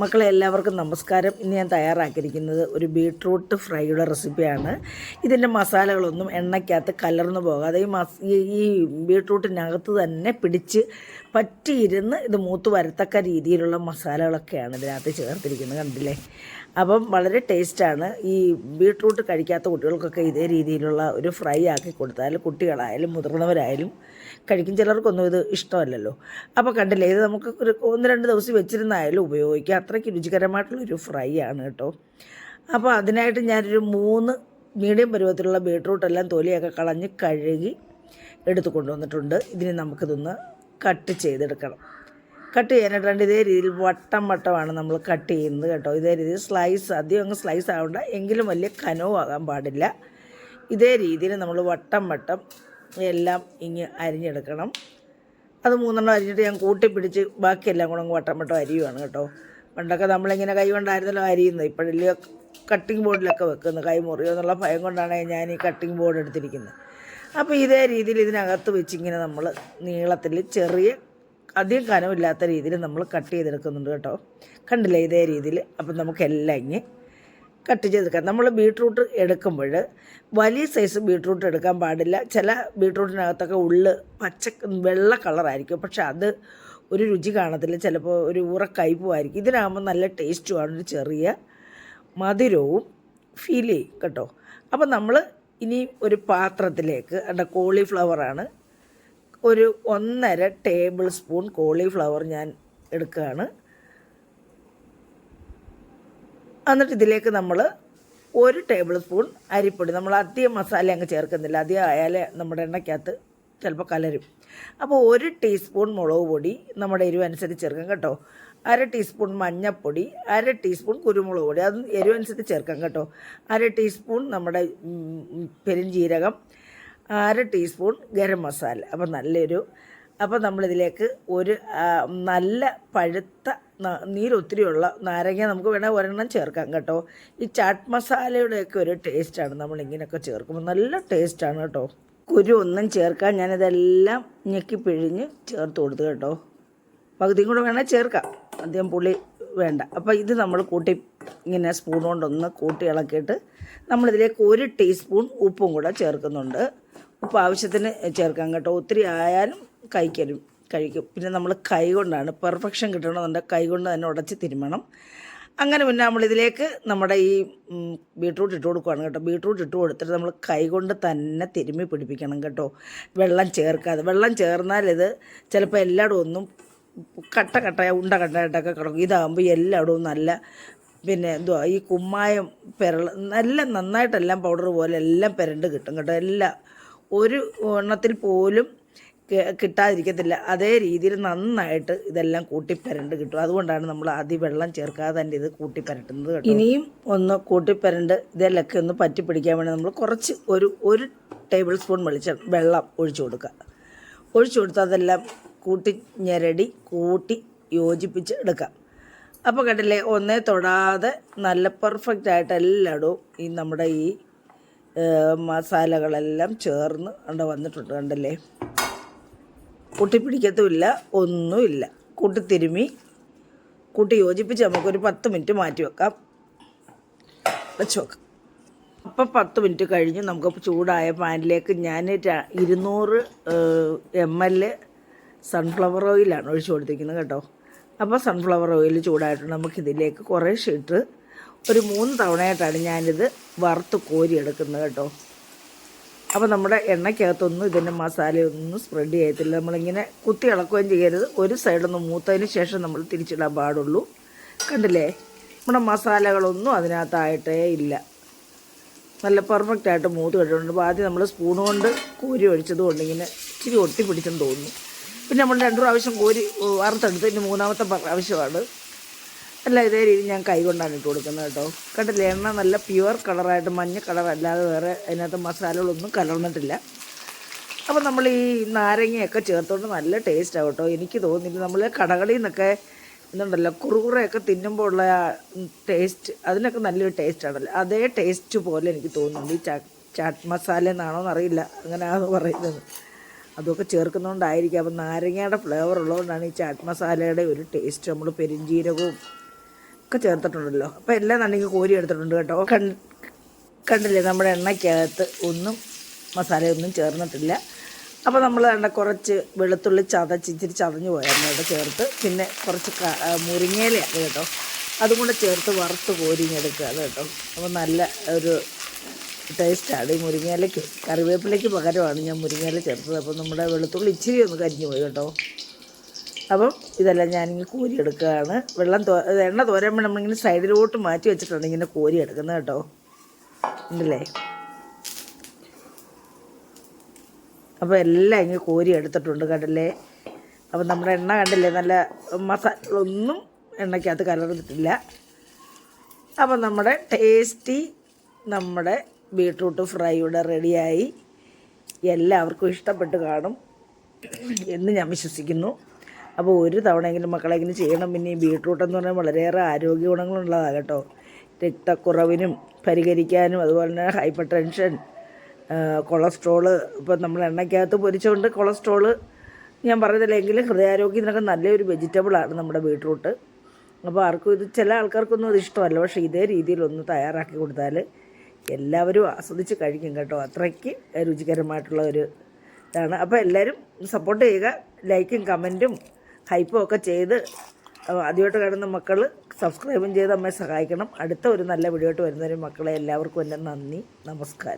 മക്കളെ എല്ലാവർക്കും നമസ്കാരം. ഇന്ന് ഞാൻ തയ്യാറാക്കിയിരിക്കുന്നത് ഒരു ബീട്രൂട്ട് ഫ്രൈയുടെ റെസിപ്പിയാണ്. ഇതിന്റെ മസാലകളൊന്നും എണ്ണയ്ക്കകത്ത് കലർന്നു പോകാതെ ഈ മസ് ഈ ബീട്രൂട്ടിനകത്ത് തന്നെ പിടിച്ച് പറ്റിയിരുന്ന് ഇത് മൂത്ത് വരത്തക്ക രീതിയിലുള്ള മസാലകളൊക്കെയാണ് ഇതിനകത്ത് ചേർത്തിരിക്കുന്നത് കണ്ടില്ലേ? അപ്പം വളരെ ടേസ്റ്റാണ്. ഈ ബീട്രൂട്ട് കഴിക്കാത്ത കുട്ടികൾക്കൊക്കെ ഇതേ രീതിയിലുള്ള ഒരു ഫ്രൈ ആക്കി കൊടുത്താൽ കുട്ടികളായാലും മുതിർന്നവരായാലും കഴിക്കും. ചിലർക്കൊന്നും ഇത് ഇഷ്ടമല്ലല്ലോ. അപ്പോൾ കണ്ടില്ലേ ഇത് നമുക്ക് ഒരു ഒന്ന് രണ്ട് ദിവസം വെച്ചിരുന്നായാലും ഉപയോഗിക്കാം. അത്രയ്ക്ക് രുചികരമായിട്ടുള്ളൊരു ഫ്രൈ ആണ് കേട്ടോ. അപ്പോൾ അതിനായിട്ട് ഞാനൊരു മൂന്ന് മീഡിയം പരുവത്തിലുള്ള ബീട്രൂട്ട് എല്ലാം തൊലിയൊക്കെ കളഞ്ഞ് കഴുകി എടുത്തു കൊണ്ടുവന്നിട്ടുണ്ട്. ഇതിന് നമുക്കിതൊന്ന് കട്ട് ചെയ്തെടുക്കണം. കട്ട് ചെയ്യാനായിട്ട് ഇതേ രീതിയിൽ വട്ടം വട്ടമാണ് നമ്മൾ കട്ട് ചെയ്യുന്നത് കേട്ടോ. ഇതേ രീതിയിൽ സ്ലൈസ് അധികം അങ്ങ് സ്ലൈസ് ആവണ്ട. എങ്കിലും വലിയ കനവും ആകാൻ പാടില്ല. ഇതേ രീതിയിൽ നമ്മൾ വട്ടം വട്ടം എല്ലാം ഇങ്ങ് അരിഞ്ഞെടുക്കണം. അത് മൂന്നെണ്ണം അരിഞ്ഞിട്ട് ഞാൻ കൂട്ടിപ്പിടിച്ച് ബാക്കിയെല്ലാം കൂടെ വട്ടം വട്ടം അരിയുവാണ് കേട്ടോ. പണ്ടൊക്കെ നമ്മളിങ്ങനെ കൈ കൊണ്ടായിരുന്നല്ലോ അരിയുന്നത്. ഇപ്പോഴല്ലേ കട്ടിംഗ് ബോർഡിലൊക്കെ വെക്കുന്നത്. കൈ മുറിയോ എന്നുള്ള ഭയം കൊണ്ടാണ് ഞാൻ ഈ കട്ടിംഗ് ബോർഡ് എടുത്തിരിക്കുന്നത്. അപ്പോൾ ഇതേ രീതിയിൽ ഇതിനകത്ത് വെച്ചിങ്ങനെ നമ്മൾ നീളത്തിൽ ചെറിയ അധികം കനമില്ലാത്ത രീതിയിൽ നമ്മൾ കട്ട് ചെയ്തെടുക്കുന്നുണ്ട് കേട്ടോ. കണ്ടില്ലേ ഇതേ രീതിയിൽ? അപ്പം നമുക്കെല്ലാം ഇങ്ങനെ കട്ട് ചെയ്തെടുക്കാം. നമ്മൾ ബീട്രൂട്ട് എടുക്കുമ്പോൾ വലിയ സൈസ് ബീട്രൂട്ട് എടുക്കാൻ പാടില്ല. ചില ബീട്രൂട്ടിനകത്തൊക്കെ ഉള്ളു പച്ച വെള്ള കളറായിരിക്കും. പക്ഷെ അത് ഒരു രുചി കാണത്തില്ല. ചിലപ്പോൾ ഒരു ഉറ കയ്പുമായിരിക്കും ഇതിനാകുമ്പോൾ നല്ല ടേസ്റ്റുമാണ്. ഒരു ചെറിയ മധുരവും ഫീൽ ചെയ്യും കേട്ടോ. അപ്പം നമ്മൾ ഇനി ഒരു പാത്രത്തിലേക്ക് അണ്ട കോളിഫ്ലവറാണ് ഒരു ഒന്നര ടേബിൾ സ്പൂൺ കോളിഫ്ലവർ ഞാൻ എടുക്കുകയാണ്. എന്നിട്ട് ഇതിലേക്ക് നമ്മൾ ഒരു ടേബിൾ സ്പൂൺ അരിപ്പൊടി നമ്മൾ അധികം മസാല അങ്ങ് ചേർക്കുന്നില്ല. അധികം ആയാലേ നമ്മുടെ എണ്ണയ്ക്കകത്ത് ചിലപ്പോൾ കലരും. അപ്പോൾ ഒരു ടീസ്പൂൺ മുളക് പൊടി നമ്മുടെ എരിവനുസരിച്ച് ചേർക്കാം കേട്ടോ. അര ടീസ്പൂൺ മഞ്ഞൾപ്പൊടി അര ടീസ്പൂൺ കുരുമുളക് പൊടി. അത് എരിവ് അനുസരിച്ച് ചേർക്കാം കേട്ടോ. അര ടീസ്പൂൺ നമ്മുടെ ഉം, പെരുംജീരകം അര ടീസ്പൂൺ ഗരം മസാല. അപ്പം നല്ലൊരു അപ്പോൾ നമ്മളിതിലേക്ക് ഒരു നല്ല പഴുത്ത നീരൊത്തിരിയുള്ള നാരങ്ങ നമുക്ക് വേണേൽ ഒരെണ്ണം ചേർക്കാം കേട്ടോ. ഈ ചാട്ട് മസാലയുടെയൊക്കെ ഒരു ടേസ്റ്റാണ്. നമ്മൾ ഇങ്ങനെയൊക്കെ ചേർക്കുമ്പോൾ നല്ല ടേസ്റ്റാണ് കേട്ടോ. കുരു ഒന്നും ചേർക്കാൻ ഞാനിതെല്ലാം ഞെക്കി പിഴിഞ്ഞ് ചേർത്ത് കൊടുത്തു കേട്ടോ. പകുതിയും കൂടെ വേണേൽ ചേർക്കാം. അധികം പുളി വേണ്ട. അപ്പോൾ ഇത് നമ്മൾ കൂട്ടി ഇങ്ങനെ സ്പൂൺ കൊണ്ടൊന്ന് കൂട്ടി ഇളക്കിയിട്ട് നമ്മളിതിലേക്ക് ഒരു ടീസ്പൂൺ ഉപ്പും കൂടെ ചേർക്കുന്നുണ്ട്. ഉപ്പ് ആവശ്യത്തിന് ചേർക്കാം കേട്ടോ. ഒത്തിരി ആയാലും കഴിക്കരും കഴിക്കും. പിന്നെ നമ്മൾ കൈ കൊണ്ടാണ് പെർഫെക്ഷൻ കിട്ടണമെന്നുണ്ടെങ്കിൽ കൈ കൊണ്ട് തന്നെ ഉടച്ച് തിരുമണം. അങ്ങനെ പിന്നെ നമ്മളിതിലേക്ക് നമ്മുടെ ഈ ബീട്രൂട്ട് ഇട്ട് കൊടുക്കുകയാണ് കേട്ടോ. ബീട്രൂട്ട് ഇട്ട് കൊടുത്തിട്ട് നമ്മൾ കൈ കൊണ്ട് തന്നെ തിരുമ്മി പിടിപ്പിക്കണം കേട്ടോ. വെള്ളം ചേർക്കാതെ. വെള്ളം ചേർന്നാൽ ഇത് ചിലപ്പോൾ എല്ലായിടും ഒന്നും കട്ട കട്ടയ ഉണ്ട കട്ടയായിട്ടൊക്കെ കിടക്കും. ഇതാകുമ്പോൾ എല്ലായിടവും നല്ല പിന്നെ എന്തുവാ ഈ കുമ്മായം പെരള നല്ല നന്നായിട്ടെല്ലാം പൗഡർ പോലെ എല്ലാം പെരണ്ട് കിട്ടും കേട്ടോ. എല്ലാം ഒരു എണ്ണത്തിൽ പോലും കിട്ടാതിരിക്കത്തില്ല. അതേ രീതിയിൽ നന്നായിട്ട് ഇതെല്ലാം കൂട്ടിപ്പരണ്ട് കിട്ടും. അതുകൊണ്ടാണ് നമ്മൾ ആദ്യം വെള്ളം ചേർക്കാതെ തന്നെ ഇത് കൂട്ടിപ്പരട്ടുന്നത് കേട്ടോ. ഇനിയും ഒന്ന് കൂട്ടിപ്പരണ്ട് ഇതിലൊക്കെ ഒന്ന് പറ്റി പിടിക്കാൻ വേണ്ടി നമ്മൾ കുറച്ച് ഒരു ഒരു ടേബിൾ സ്പൂൺ വെളിച്ച വെള്ളം ഒഴിച്ചു കൊടുക്കുക. ഒഴിച്ചു കൊടുത്താൽ അതെല്ലാം കൂട്ടി ഞെരടി കൂട്ടി യോജിപ്പിച്ച് എടുക്കാം. അപ്പോൾ കണ്ടില്ലേ ഒന്നേ തൊടാതെ നല്ല പെർഫെക്റ്റ് ആയിട്ട് എല്ലായിടവും ഈ നമ്മുടെ ഈ മസാലകളെല്ലാം ചേർന്ന് അവിടെ വന്നിട്ടുണ്ട് കണ്ടല്ലേ? കൂട്ടിപ്പിടിക്കത്തുമില്ല ഒന്നുമില്ല. കൂട്ടി തിരുമി കൂട്ടി യോജിപ്പിച്ച് നമുക്കൊരു പത്ത് മിനിറ്റ് മാറ്റി വെക്കാം. വെച്ച് വെക്കാം അപ്പം പത്ത് മിനിറ്റ് കഴിഞ്ഞ് നമുക്ക് ചൂടായ പാനിലേക്ക് ഞാൻ ഇരുന്നൂറ് എം എൽ സൺഫ്ലവർ ഓയിലാണ് ഒഴിച്ചു കൊടുത്തിരിക്കുന്നത് കേട്ടോ. അപ്പോൾ സൺഫ്ലവർ ഓയിൽ ചൂടായിട്ട് നമുക്കിതിലേക്ക് കുറേ ഇട്ട് ഒരു മൂന്ന് തവണയായിട്ടാണ് ഞാനിത് വറുത്ത് കോരിയെടുക്കുന്നത് കേട്ടോ. അപ്പോൾ നമ്മുടെ എണ്ണയ്ക്കകത്തൊന്നും ഇതിന്റെ മസാലയൊന്നും സ്പ്രെഡ് ചെയ്യത്തില്ല. നമ്മളിങ്ങനെ കുത്തി ഇളക്കുകയും ചെയ്യരുത്. ഒരു സൈഡൊന്ന് മൂത്തതിന് ശേഷം നമ്മൾ തിരിച്ചിടാൻ പാടുള്ളൂ. കണ്ടില്ലേ? നമ്മുടെ മസാലകളൊന്നും അതിനകത്തായിട്ടേ ഇല്ല. നല്ല പെർഫെക്റ്റായിട്ട് മൂത്ത് കിട്ടുന്നുണ്ട് ആദ്യം നമ്മൾ സ്പൂൺ കൊണ്ട് കോരി ഒഴിച്ചത് കൊണ്ട് ഇങ്ങനെ ഇച്ചിരി ഒട്ടിപ്പിടിച്ചെന്ന് തോന്നുന്നു. പിന്നെ നമ്മൾ രണ്ട് പ്രാവശ്യം കോരി വറുത്തെടുത്ത് ഇനി മൂന്നാമത്തെ പ്രാവശ്യമാണ്. അല്ല ഇതേ രീതി ഞാൻ കൈ കൊണ്ടാണ് ഇട്ട് കൊടുക്കുന്നത് കേട്ടോ. കണ്ടില്ലേ എണ്ണ നല്ല പ്യുവർ കളറായിട്ട് മഞ്ഞ കളർ അല്ലാതെ വേറെ അതിനകത്ത് മസാലകളൊന്നും കലർന്നിട്ടില്ല. അപ്പോൾ നമ്മൾ ഈ നാരങ്ങയൊക്കെ ചേർത്തുകൊണ്ട് നല്ല ടേസ്റ്റ് ആവും കേട്ടോ. എനിക്ക് തോന്നിയില്ല നമ്മൾ കടകളിൽ നിന്നൊക്കെ ഇതുണ്ടല്ലോ കുറുകുറയൊക്കെ തിന്നുമ്പോൾ ഉള്ള ടേസ്റ്റ് അതിനൊക്കെ നല്ലൊരു ടേസ്റ്റ് ആണല്ലോ. അതേ ടേസ്റ്റ് പോലെ എനിക്ക് തോന്നുന്നുണ്ട്. ഈ ചാ ചാട്ട് മസാല എന്നാണോ എന്നറിയില്ല അങ്ങനെയാണ് പറയുന്നത്. അതൊക്കെ ചേർക്കുന്നതുകൊണ്ടായിരിക്കും അപ്പം നാരങ്ങയുടെ ഫ്ലേവർ ഉള്ളതുകൊണ്ടാണ് ഈ ചാട്ട് മസാലയുടെ ഒരു ടേസ്റ്റ് നമ്മൾ പെരിഞ്ജീരകവും ഒക്കെ ചേർത്തിട്ടുണ്ടല്ലോ. അപ്പോൾ എല്ലാം നല്ലെങ്കിൽ കോരി എടുത്തിട്ടുണ്ട് കേട്ടോ. കണ്ടില്ലേ നമ്മുടെ എണ്ണയ്ക്കകത്ത് ഒന്നും മസാലയൊന്നും ചേർന്നിട്ടില്ല. അപ്പോൾ നമ്മൾ വേണ്ട കുറച്ച് വെളുത്തുള്ളി ചതച്ച് ഇച്ചിരി ചതഞ്ഞ് അവിടെ ചേർത്ത്. പിന്നെ കുറച്ച് മുരിങ്ങയില കേട്ടോ. അതും കൂടെ ചേർത്ത് വറുത്ത് കോരിഞ്ഞെടുക്കുക അത് കേട്ടോ. അപ്പോൾ നല്ല ഒരു ടേസ്റ്റാണ് ഈ മുരിങ്ങയിലയ്ക്ക് കറിവേപ്പിലയ്ക്ക് പകരമാണ് ഞാൻ മുരിങ്ങയില ചേർത്തത്. അപ്പോൾ നമ്മുടെ വെളുത്തുള്ളി ഇച്ചിരി ഒന്ന് കരിഞ്ഞു പോയി കേട്ടോ. അപ്പം ഇതെല്ലാം ഞാനിങ്ങനെ കോരി എടുക്കുകയാണ്. വെള്ളം തോ എണ്ണ തോരുമ്പോൾ നമ്മളിങ്ങനെ സൈഡിലോട്ട് മാറ്റി വെച്ചിട്ടാണ് ഇങ്ങനെ കോരി എടുക്കുന്നത് കേട്ടോ. ഉണ്ടല്ലേ? അപ്പോൾ എല്ലാം ഇങ്ങനെ കോരി എടുത്തിട്ടുണ്ട് കണ്ടില്ലേ? അപ്പം നമ്മുടെ എണ്ണ കണ്ടില്ലേ? നല്ല മസാലകളൊന്നും എണ്ണയ്ക്കകത്ത് കലർന്നിട്ടില്ല. അപ്പം നമ്മുടെ ടേസ്റ്റി നമ്മുടെ ബീട്രൂട്ട് ഫ്രൈ ഇവിടെ റെഡിയായി എല്ലാവർക്കും ഇഷ്ടപ്പെട്ട് കാണും എന്ന് ഞാൻ വിശ്വസിക്കുന്നു. അപ്പോൾ ഒരു തവണയെങ്കിലും മക്കളെങ്കിലും ചെയ്യണം. പിന്നെ ഈ ബീട്രൂട്ട് എന്ന് പറഞ്ഞാൽ വളരെയേറെ ആരോഗ്യ ഗുണങ്ങളുള്ളതാണ് കേട്ടോ. രക്തക്കുറവിനും പരിഹരിക്കാനും അതുപോലെ തന്നെ ഹൈപ്പർ ടെൻഷൻ കൊളസ്ട്രോൾ ഇപ്പം നമ്മൾ എണ്ണയ്ക്കകത്ത് പൊരിച്ചുകൊണ്ട് കൊളസ്ട്രോൾ ഞാൻ പറയുന്നില്ലെങ്കിൽ ഹൃദയാരോഗ്യത്തിനൊക്കെ നല്ലൊരു വെജിറ്റബിളാണ് നമ്മുടെ ബീട്രൂട്ട്. അപ്പോൾ ആർക്കും ഇത് ചില ആൾക്കാർക്കൊന്നും അത് ഇഷ്ടമല്ല. പക്ഷേ ഇതേ രീതിയിലൊന്ന് തയ്യാറാക്കി കൊടുത്താൽ എല്ലാവരും ആസ്വദിച്ച് കഴിക്കും കേട്ടോ. അത്രയ്ക്ക് രുചികരമായിട്ടുള്ള ഒരു ഇതാണ്. അപ്പോൾ എല്ലാവരും സപ്പോർട്ട് ചെയ്യുക. ലൈക്കും കമന്റും ഹൈപ്പും ഒക്കെ ചെയ്ത് ആദ്യമായിട്ട് കാണുന്ന മക്കൾ സബ്സ്ക്രൈബും ചെയ്ത് അമ്മയെ സഹായിക്കണം. അടുത്ത ഒരു നല്ല വീഡിയോ ആയിട്ട് വരുന്നവരും മക്കളെ എല്ലാവർക്കും എന്റെ നന്ദി. നമസ്കാരം.